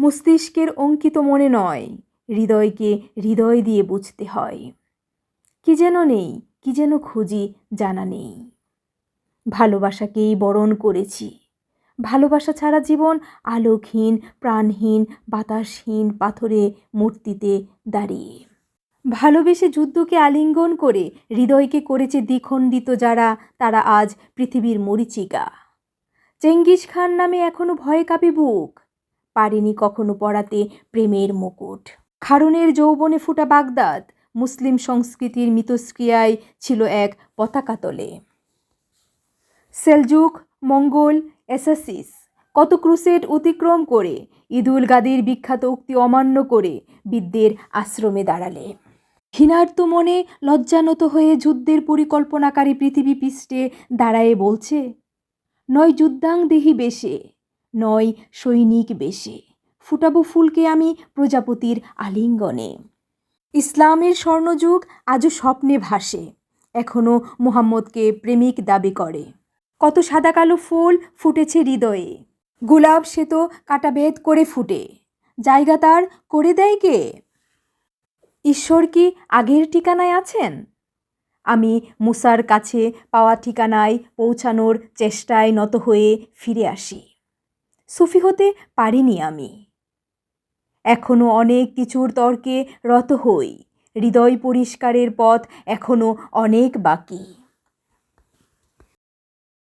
মস্তিষ্কের অঙ্কিত মনে নয়, হৃদয়কে হৃদয় দিয়ে বুঝতে হয়। কি যেন নেই, কি যেন খুঁজি, জানা নেই। ভালোবাসাকেই বরণ করেছি। ভালোবাসা ছাড়া জীবন আলোকহীন, প্রাণহীন, বাতাসহীন পাথরে মূর্তিতে দাঁড়িয়ে। ভালোবেসে যুদ্ধকে আলিঙ্গন করে হৃদয়কে করেছে দ্বিখণ্ডিত যারা, তারা আজ পৃথিবীর মরিচিকা। চেঙ্গিস খান নামে এখনও ভয়ে কাঁপে বুক। পারেনি কখনো পড়াতে প্রেমের মুকুট। খারুনের যৌবনে ফুটা বাগদাদ, মুসলিম সংস্কৃতির মিতস্ক্রিয়ায় ছিল এক পতাকা তলে। সেলজুক, মঙ্গল অ্যাসাসিস কত ক্রুসেড অতিক্রম করে ঈদুল গাদির বিখ্যাত উক্তি অমান্য করে বিদ্যের আশ্রমে দাঁড়ালে। ঘৃণার্ত মনে লজ্জানত হয়ে যুদ্ধের পরিকল্পনাকারী পৃথিবী পৃষ্ঠে দাঁড়ায়ে বলছে, নয় যুদ্ধাং দেহি বেশে নয় সৈনিক বেশে। ফুটাবো ফুলকে আমি প্রজাপতির আলিঙ্গনে। ইসলামের স্বর্ণযুগ আজও স্বপ্নে ভাসে। এখনও মুহাম্মদকে প্রেমিক দাবি করে। কত সাদা কালো ফুল ফুটেছে হৃদয়ে। গোলাপ সে তো কাটাভেদ করে ফুটে। জায়গা তার করে দেয় কে? ঈশ্বর কি আগের ঠিকানায় আছেন? আমি মুসার কাছে পাওয়া ঠিকানায় পৌঁছানোর চেষ্টায় নত হয়ে ফিরে আসি। সুফি হতে পারিনি আমি। এখনও অনেক কিছুর তর্কে রত হই, হৃদয় পরিষ্কারের পথ এখনও অনেক বাকি।